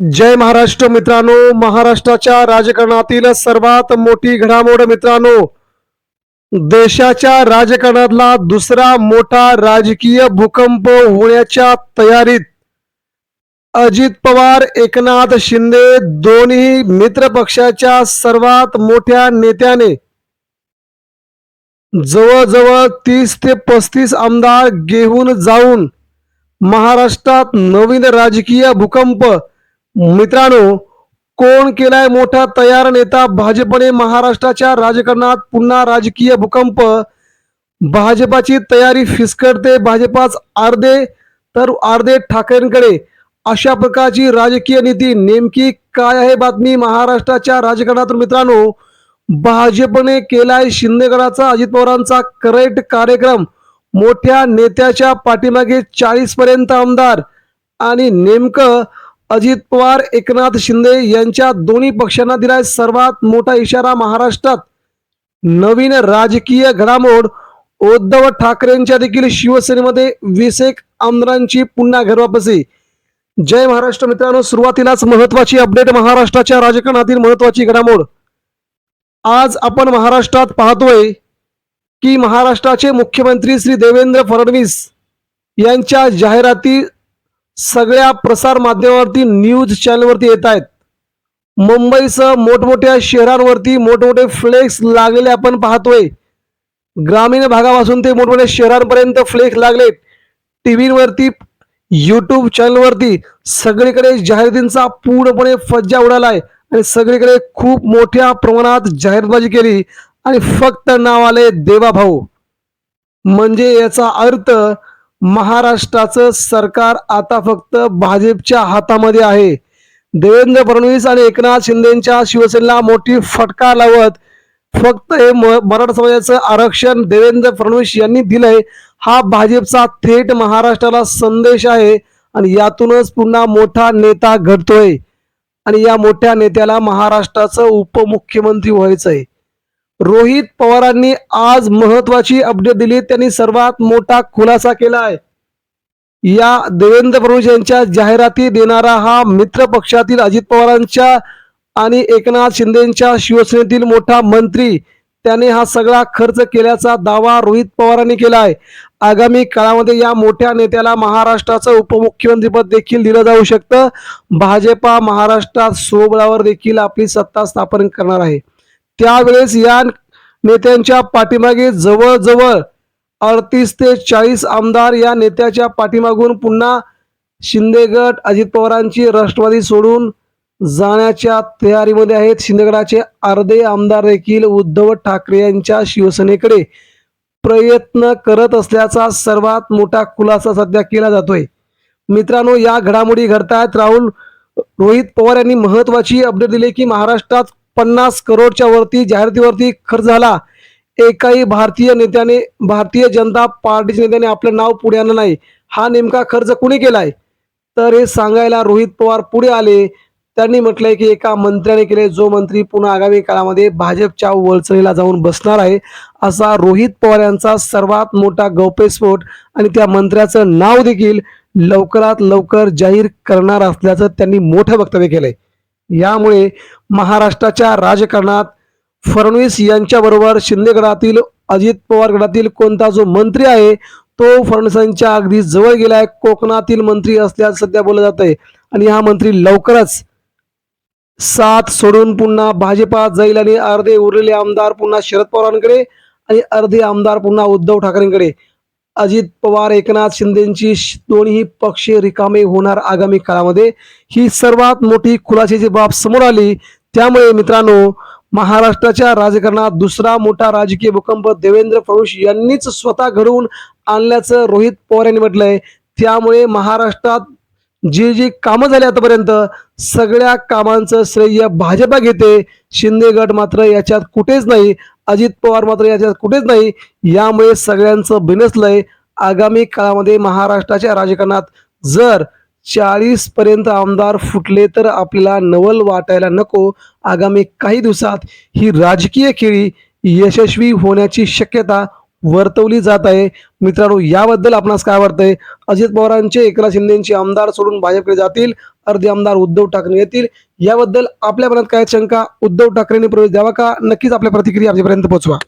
जय महाराष्ट्र मित्रांनो महाराष्ट्राच्या राजकारणातील सर्वात मोठी घडामोड मित्रांनो देशाच्या राजकारणातला दुसरा मोठा राजकीय भूकंप होण्याच्या तयारीत अजित पवार एकनाथ शिंदे दोन्ही मित्र पक्षाच्या सर्वात मोठ्या नेत्याने जवळजवळ तीस ते पस्तीस आमदार घेऊन जाऊन महाराष्ट्रात नवीन राजकीय भूकंप मित्रांनो कोण केलाय मोठा तयार नेता भाजपने महाराष्ट्राच्या राजकारणात पुन्हा राजकीय भूकंप? भाजपाची तयारी फिसकटते भाजपाच अर्धे तर अर्धे ठाकरेंकडे. अशा प्रकारची राजकीय नीती नेमकी काय आहे बातमी महाराष्ट्राच्या राजकारणातून मित्रांनो भाजपने केलाय शिंदेगडाचा अजित पवारांचा करेक्ट कार्यक्रम. मोठ्या नेत्याच्या पाठीमागे चाळीस पर्यंत आमदार. आणि नेमकं अजित पवार एकनाथ शिंदे यांच्या दोन्ही पक्षांना दिलाय सर्वात मोठा इशारा महाराष्ट्रात. नवीन राजकीय घडामोड उद्धव ठाकरेंच्या देखील शिवसेनेमध्ये वीस एक आमदारांची पुन्हा घरवापसी. जय महाराष्ट्र मित्रांनो सुरुवातीलाच महत्वाची अपडेट महाराष्ट्राच्या राजकारणातील महत्वाची घडामोड. आज आपण महाराष्ट्रात पाहतोय की महाराष्ट्राचे मुख्यमंत्री श्री देवेंद्र फडणवीस यांच्या जाहिराती सगळ्या प्रसार माध्यमावरती न्यूज चॅनलवरती येत आहेत. मुंबईसह मोठमोठ्या शहरांवरती मोठमोठे फ्लेक्स लागलेले आपण पाहतोय. ग्रामीण भागापासून ते मोठमोठ्या शहरांपर्यंत फ्लेक्स लागले टीव्हीवरती युट्यूब चॅनलवरती सगळीकडे जाहिरातींचा पूर्णपणे फज्जा उडालाय आणि सगळीकडे खूप मोठ्या प्रमाणात जाहिरातबाजी केली आणि फक्त नाव आले देवाभाऊ. म्हणजे याचा अर्थ महाराष्ट्राचं सरकार आता फक्त भाजपच्या हातामध्ये आहे. देवेंद्र फडणवीस आणि एकनाथ शिंदेच्या शिवसेनेला मोठी फटका लावत फक्त हे म- मराठा समाजाचं आरक्षण देवेंद्र फडणवीस यांनी दिलंय. हा भाजपचा थेट महाराष्ट्राला संदेश आहे आणि यातूनच पुन्हा मोठा नेता घडतोय. आणि या मोठ्या नेत्याला महाराष्ट्राचं उपमुख्यमंत्री व्हायचंय. रोहित पवारांनी आज महत्वाची अपडेट दिली. त्यांनी सर्वात मोठा खुलासा केला आहे. या देवेंद्र फडणवीस यांच्या जाहिराती देणारा हा मित्र पक्षातील अजित पवारांच्या आणि एकनाथ शिंदेच्या शिवसेनेतील मोठा मंत्री त्याने हा सगळा खर्च केल्याचा दावा रोहित पवारांनी केला आहे. आगामी काळामध्ये या मोठ्या नेत्याला महाराष्ट्राचं उपमुख्यमंत्रीपद देखील दिलं जाऊ शकतं. भाजपा महाराष्ट्रात स्वबळावर देखील आपली सत्ता स्थापन करणार आहे. त्यावेळेस या नेत्यांच्या पाठीमागे जवळजवळ अडतीस ते चाळीस आमदार या नेत्याच्या पाठीमागून पुन्हा शिंदे गट अजित पवारांची राष्ट्रवादी सोडून जाण्याच्या तयारीमध्ये आहेत. शिंदेगडाचे अर्धे आमदार देखील उद्धव ठाकरे यांच्या शिवसेनेकडे प्रयत्न करत असल्याचा सर्वात मोठा खुलासा सध्या केला जातोय. मित्रांनो या घडामोडी घडतायत. राहुल रोहित पवार यांनी महत्वाची अपडेट दिली की महाराष्ट्रात पन्नास करोडच्या वरती जाहिरातीवरती खर्च झाला. एकाही भारतीय नेत्याने भारतीय जनता पार्टीच्या नेत्याने आपलं नाव पुढे आणलं नाही. हा नेमका खर्च कुणी केलाय? तर हे सांगायला रोहित पवार पुढे आले. त्यांनी म्हटलंय की एका मंत्र्याने केले. जो मंत्री पुन्हा आगामी काळामध्ये भाजपच्या वळचणीला जाऊन बसणार आहे असा रोहित पवार यांचा सर्वात मोठा गौप्यस्फोट आणि त्या मंत्र्याचं नाव देखील लवकरात लवकर जाहीर करणार असल्याचं त्यांनी मोठं वक्तव्य केलंय. यामुळे महाराष्ट्राच्या राजकारणात फडणवीस यांच्याबरोबर शिंदे गटातील अजित पवार गटातील कोणता जो मंत्री आहे तो फडणवीसांच्या अगदी जवळ गेलाय. कोकणातील मंत्री असल्याचं सध्या बोललं जात आहे आणि हा मंत्री लवकरच साथ सोडून पुन्हा भाजपात जाईल आणि अर्धे उरलेले आमदार पुन्हा शरद पवारांकडे आणि अर्धे आमदार पुन्हा उद्धव ठाकरेंकडे. अजित पवार एकनाथ शिंदेची श- दोन्ही पक्ष रिकामे होणार आगामी काळामध्ये. ही सर्वात मोठी खुलाशाची बाब समोर आली. त्यामुळे मित्रांनो महाराष्ट्राच्या राजकारणात दुसरा मोठा राजकीय भूकंप देवेंद्र फडणवीस यांनीच स्वतः घडवून आणल्याचं रोहित पवार यांनी म्हटलंय. त्यामुळे महाराष्ट्रात जी जी कामं झाली आतापर्यंत सगळ्या कामांचं श्रेय भाजपा घेते. शिंदे गट मात्र याच्यात कुठेच नाही. अजित पवार मात्र याच्यात कुठेच नाही. यामुळे सगळ्यांचं बिनसलंय आगामी काळामध्ये महाराष्ट्राच्या राजकारणात जर चाळीस पर्यंत आमदार फुटले तर आपल्याला नवल वाटायला नको. आगामी काही दिवसात ही राजकीय खेळी यशस्वी होण्याची शक्यता वर्तवली जात आहे. मित्रांनो याबद्दल आपणास काय वाटतंय? अजित पवारांचे एकनाथ शिंदेचे आमदार सोडून भाजपकडे जातील? अर्धे आमदार उद्धव ठाकरे येतील? याबद्दल आपल्या मनात काय शंका? उद्धव ठाकरेंनी प्रवेश द्यावा का? नक्कीच आपल्या प्रतिक्रिया आमच्यापर्यंत पोहोचवा